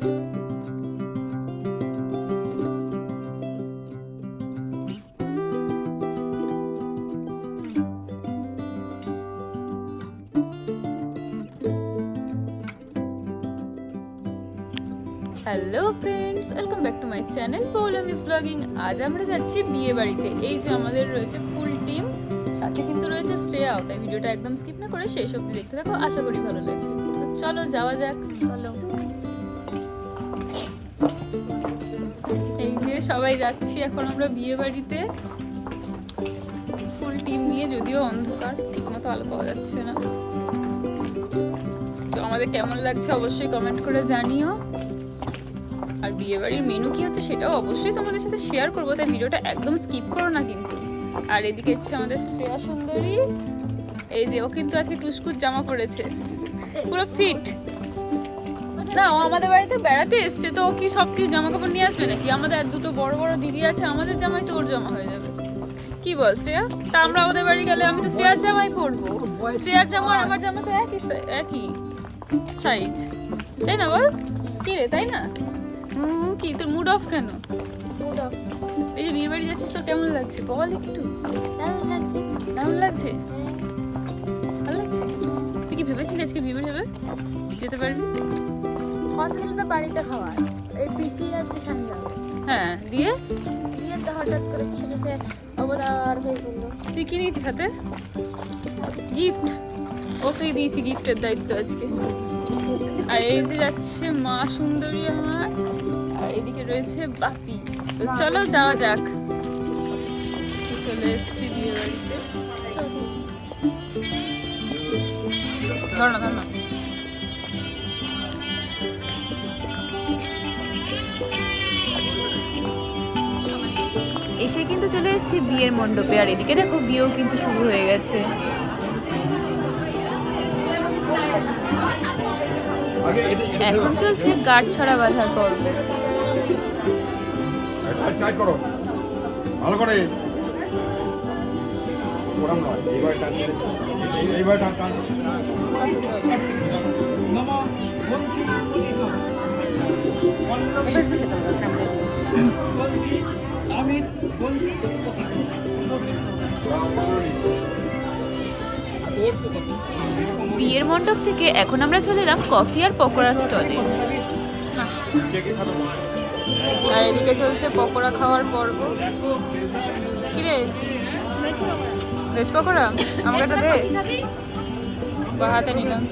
Hello friends welcome back to my channel Poulam is blogging আজ আমরা যাচ্ছি বিয়ে বাড়িতে। এই যে আমাদের রয়েছে ফুল টিম সাথে কিন্তু রয়েছে শ্রেয়াও তাই ভিডিওটা একদম স্কিপ না করে শেষ অবধি দেখতে থাকো, আশা করি ভালো লাগবে। তো চলো যাওয়া যাক। চলো। সবাই যাচ্ছি, এখন আমরা বিয়ে বাড়িতে। ফুল টিম নিয়ে যদিও অন্ধকার, ঠিকমতো আলো পাওয়া যাচ্ছে না। তো আমাদের কেমন লাগছে অবশ্যই কমেন্ট করে জানিও। আর বিয়ে বাড়ির মেনু কি হচ্ছে সেটাও অবশ্যই তোমাদের সাথে শেয়ার করব, তাই ভিডিওটা একদম স্কিপ করো না কিন্তু। আর এদিকে হচ্ছে আমাদের শ্রেয়া সুন্দরী। এই যে, ও কিন্তু আজকে টুসকুর জামা পরেছে। পুরো ফিট না ও আমাদের বাড়িতে বেড়াতে এসছে তো ও কি সব কিছু জামা কাপড় নিয়ে আসবে নাকি? আমাদের আর দুটো বড় বড় দিদি আছে আমাদের জামাই তো ওর জামা হয়ে যাবে। কি বল শ্রেয়া? তা আমরা ওদের বাড়ি গেলে আমি তো শ্রেয়ার জামাই পরবো। শ্রেয়ার জামা আর আমার জামা তো একই একই সাইজ তাই না বল? কি রে তাই না? হুম, কি তোর মুড অফ কেন? মুড অফ এই যে বিয়ে বাড়ি যাচ্ছিস তোর কেমন লাগছে? বল একটু। দারুণ লাগছে? দারুণ লাগছে? ভালো লাগছে? তুই কি ভেবেছিলি আজকে বিয়ে বাড়ি হবে? যেতে পারবি? কথা বাড়িতে খাওয়ার। এই পিসি আর পিসান যাবে। হ্যাঁ দিয়ে? দিয়ে তো হঠাৎ করে পিছনে সে অবদার হয়ে পড়ল। তুই কি নিয়েছিস হাতে? গিফট ওকেই দিয়েছি গিফটের দায়িত্ব আজকে। আর এই যে যাচ্ছে মা সুন্দরী আমার আর এদিকে রয়েছে বাপি। তো চলো যাওয়া যাক। চলে এসেছি বিয়ে বাড়িতে ধর ধর। এসে কিন্তু চলে এসেছি বিয়ের মণ্ডপে। আর এদিকে দেখো বিয়েও কিন্তু শুরু হয়ে গেছে। এখন চলছে গাঢ় ছড়া বাঁধার পর্ব। ভালো করে। বিয়ের মণ্ডপ থেকে এখন আমরা চলে এলাম কফি আর পকোড়া স্টলে। আর এদিকে চলছে পকোড়া খাওয়ার পর্ব। কিরে? ভেজ পকোড়া? আমাকে একটা দে। বা হাতে নিলাম।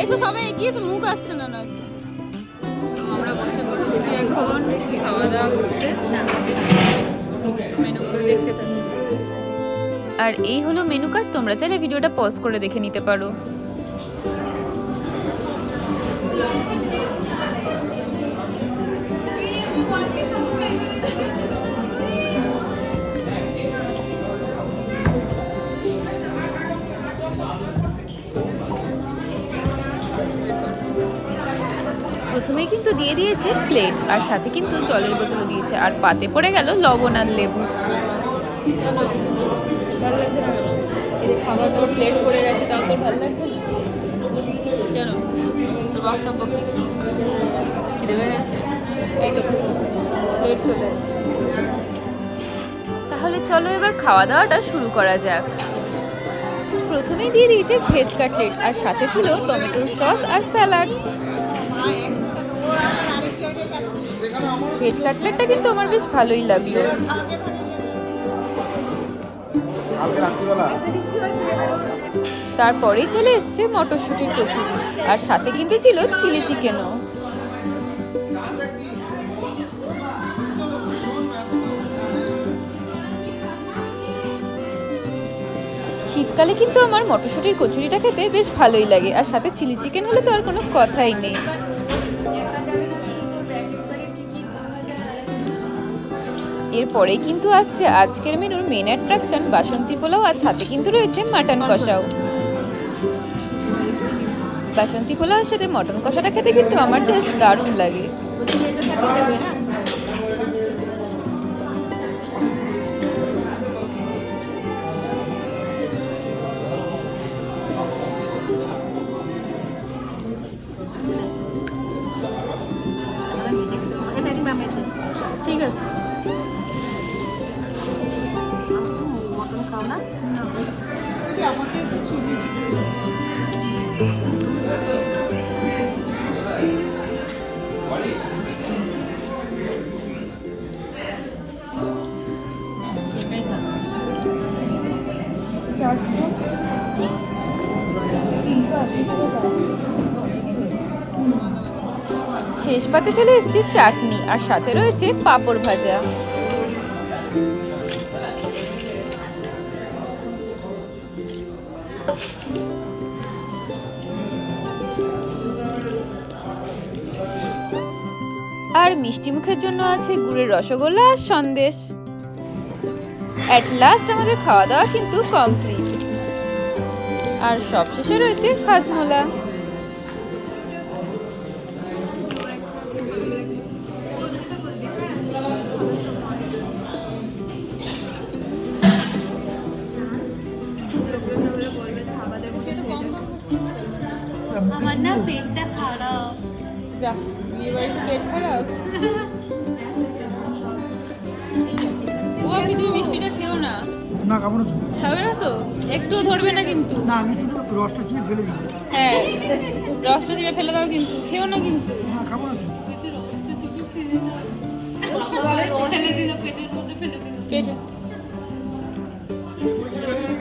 এইসব সবাই এগিয়েছে মুখ আসছে না না আমরা বসে পড়েছি এখন খাওয়া দাওয়া করতে। মেনুগুলো দেখতে থাকি। আর এই হলো মেনু কার্ড, তোমরা চাইলে ভিডিওটা পজ করে দেখে নিতে পারো। দিয়েছে প্লেট আর সাথে কিন্তু জলের বোতলও দিয়েছে। আর পাতে পড়ে গেল লবণ আর লেবু। ভালো লাগছে না খাবার দাবার প্লেট পড়ে গেছে তাও তোর ভালো লাগছে না? কেন? তোর বক্তব্য কি খিদে পেয়ে গেছে? এই তো প্লেট চলে তাহলে চলো এবার খাওয়া দাওয়াটা শুরু করা যাক। প্রথমেই দিয়ে দিয়েছে ভেজ কাটলেট আর সাথে ছিল টমেটোর সস আর স্যালাড। ভেজ কাটলেটটা কিন্তু আমার বেশ ভালোই লাগল। তারপরেই চলে এসছে মটরশুঁটির কচুরি আর সাথে কিন্তু ছিল চিলি চিকেনও। শীতকালে কিন্তু আমার মটরশুঁটির কচুরিটা খেতে বেশ ভালোই লাগে আর সাথে চিলি চিকেন হলে তো আর কোনো কথাই নেই। এরপরে কিন্তু আসছে আজকের মেনুর মেন অ্যাট্রাকশন বাসন্তী পোলাও আর সাথে কিন্তু রয়েছে মাটন কষাও। বাসন্তী পোলাওর সাথে মটন কষাটা খেতে কিন্তু আমার জাস্ট দারুণ লাগে। চারশো শেষ পাতে চলে এসেছি চাটনি, আর সাথে রয়েছে পাঁপড় ভাজা। আর মিষ্টি মুখের জন্য আছে গুড়ের রসগোল্লা আর সন্দেশ। অ্যাট লাস্ট আমাদের খাওয়া দাওয়া কিন্তু কমপ্লিট আর সবশেষে রয়েছে খাজমোলা। আমার না পেটটা খারাপ। যা বিয়ে বাড়িতে পেট খারাপ? ও আপনি তুমি মিষ্টিটা খেও না। না খাব না খাবে না তো? একটুও ধরবে না কিন্তু। না আমি শুধু রসটা চিপে ফেলে দিই হ্যাঁ রসটা চিপে ফেলে দাও কিন্তু খেও না কিন্তু। না খাব না তো। পেটে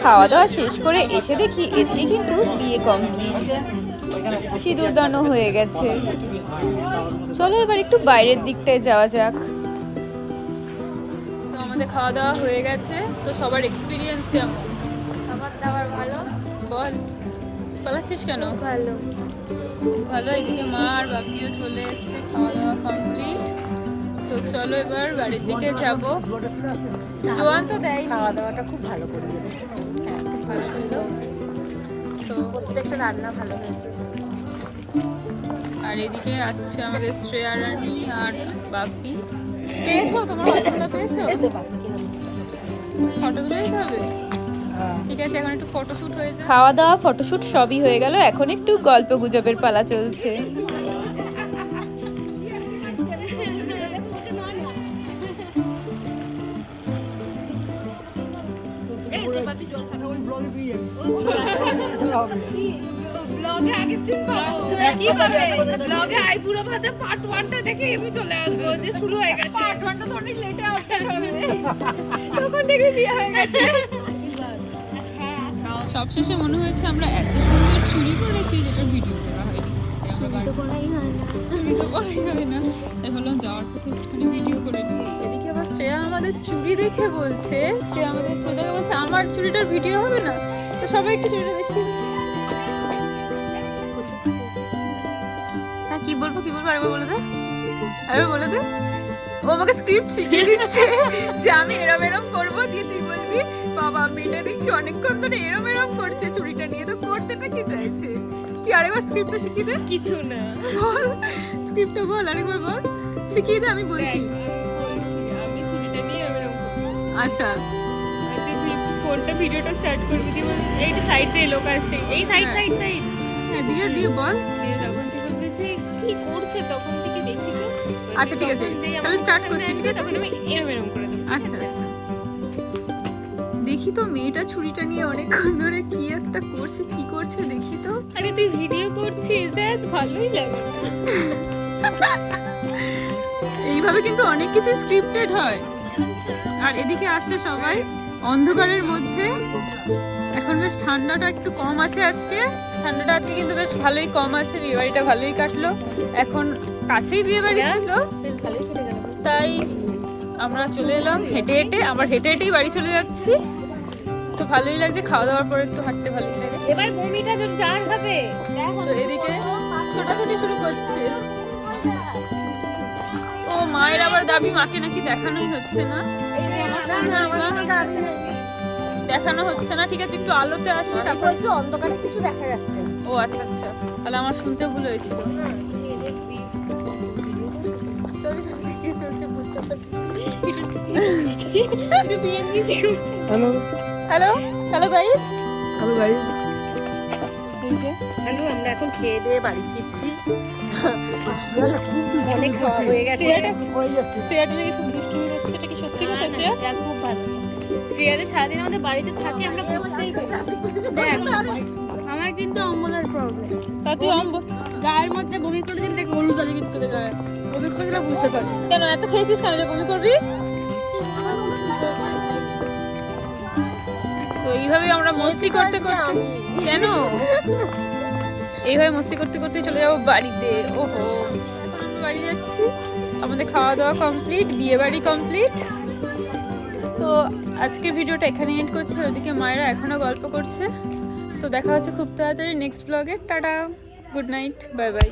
খাওয়া দাওয়া শেষ করে এসে দেখি এদিকে কিন্তু বিয়ে কমপ্লিট। সিঁদুর দানও হয়ে গেছে। চলো এবার একটু বাইরের দিকটায় যাওয়া যাক। আমাদের খাওয়া দাওয়া হয়ে গেছে। তো সবার এক্সপিরিয়েন্স কেমন? খাবার দাবার ভালো। বল পালাচ্ছিস কেন? ভালো। ভালো এদিকে মা আর বাপিও চলে এসেছে খাওয়া দাওয়া কমপ্লিট তো চলো এবার বাড়ির দিকে যাব। জোয়ান তো দেয় খাওয়া দাওয়াটা খুব ভালো করে গেছে। হ্যাঁ ভালো ছিল। তো প্রত্যেকটা রান্না ভালো হয়েছে। আর এদিকে আসছে আমাদের শ্রেয়ারানি আর বাপি। পেয়েছ? তোমার ফটোগুলো পেয়েছ? ফটোগুলো দিতে হবে। হ্যাঁ। ঠিক আছে এখন একটু ফটোশুট হয়ে খাওয়া দাওয়া ফটোশুট সবই হয়ে গেল এখন একটু গল্প গুজবের পালা চলছে। ব্লগে আগের দিন কি হবে ব্লগে আইবুড়ো ভাতে পার্ট ওয়ানটা দেখে এমনি চলে আসব যে শুরু হয়ে গেছে। পার্ট ওয়ানটা তো অনেক লেটে আসতে হবে তখন বিয়ে হয়ে গেছে। সবশেষে মনে হয়েছে আমরা এত সুন্দর চুরি করেছি যেটা ভিডিও করা হয়নি। তাই করাই হয় না। তো করাই হয় না। তাই বললাম যাওয়ার পথে একটুখানি ভিডিও করে নিই। এদিকে আবার শ্রেয়া আমাদের চুরি দেখে বলছে। শ্রেয়া আমাদের চুরি দেখে বলছে আমার চুরিটার ভিডিও হবে না? তো সবাই একটু চুরিটা দেখি বলব আরেকবার বলে দে। আরেকবার বলে দে। ও আমাকে স্ক্রিপ্ট শিখিয়ে দিচ্ছে যে আমি এরম এরম করব দিয়ে তুই বলবি? বাবা মেয়েটা দেখছি অনেকক্ষণ ধরে এরম এরম করছে চুরিটা নিয়ে তো করতেটা কি চাইছে কি আরেকবার স্ক্রিপ্টটা শিখিয়ে দে। কিছু না। বল স্ক্রিপ্টটা বল আরেকবার বল। শিখিয়ে দে আমি বলছি। আমি চুরিটা নিয়ে এরকম আচ্ছা। ফোনটা ভিডিওটা স্টার্ট করবি দিয়ে এই সাইড দিয়ে লোক আসছে এই সাইড। সাইড সাইড হ্যাঁ দিয়ে দিয়ে বল। দিয়ে তখন থেকে বলতেছে কি করছে তখন থেকে দেখি তো। আচ্ছা, ঠিক আছে। তাহলে সামনে করছি, ঠিক আছে? তখন আমি এরম এরম করে দেবো আচ্ছা আচ্ছা। দেখি তো মেয়েটা ছুরিটা নিয়ে অনেকক্ষণ ধরে কি একটা করছে কি করছে দেখি তো। আরে তুই ভিডিও করছিস দেখ ভালোই লাগে। এইভাবে কিন্তু অনেক কিছু স্ক্রিপ্টেড হয়। আর এদিকে আসছে সবাই অন্ধকারের মধ্যে। এখন বেশ ঠান্ডাটা একটু কম আছে আজকে। ঠান্ডাটা আজকে কিন্তু বেশ ভালোই কম আছে বিয়ে বাড়িটা ভালোই কাটলো। এখন কাছেই বিয়ে বাড়ি ছিল। তাই আমরা চলে এলাম হেঁটে হেঁটে আবার হেঁটে হেঁটেই বাড়ি চলে যাচ্ছি। তো ভালোই লাগছে খাওয়া দাওয়ার পর একটু হাঁটতে ভালোই লাগে। এবার বমিটা যদি যার হবে। তো এদিকে ছোটাছুটি শুরু করছে। ও মায়ের আবার দাবি মাকে নাকি দেখানোই হচ্ছে না। দেখানো হচ্ছে না ঠিক আছে একটু আলোতে আসি তারপর বলছি অন্ধকারে কিছু দেখা যাচ্ছে না। ও আচ্ছা আচ্ছা তাহলে আমার শুনতে ভুল হয়েছিল hello hello hello guys hello ভাই হ্যালো আমরা এখন খেয়ে দিয়ে বাড়ি ফিরছি। খুব অনেক খাওয়া হয়ে গেছে। শ্রেয়াটা- হয়ে যাচ্ছে। শ্রেয়াটা নাকি খুব দুষ্টুমি করছে এটা কি সত্যি কথা শ্রেয়া খুব শ্রেয়াদের সারাদিন আমাদের বাড়িতে থাকে, আমরা বুঝতেই দেখ, আমার কিন্তু অম্বলের প্রবলেম তা তুই অম্ব গায়ের মধ্যে বমি করে দিলে দেখ হলুদ আছে কিন্তু তোদের গায়ে। বমি করে দিলে বুঝতে পারবি। কেন, এত খেয়েছিস কেন যে বমি করবি? তো এইভাবে আমরা মস্তি করতে করতে কেন? এইভাবে মস্তি করতে করতে চলে যাব বাড়িতে। ওহো। বাড়ি যাচ্ছি। আমাদের খাওয়া দাওয়া কমপ্লিট বিয়ে বাড়ি কমপ্লিট তো আজকের ভিডিওটা এখানে এন্ড করছে ওদিকে মায়েরা এখনও গল্প করছে। তো দেখা হচ্ছে খুব তাড়াতাড়ি নেক্সট ব্লগে tata good night bye bye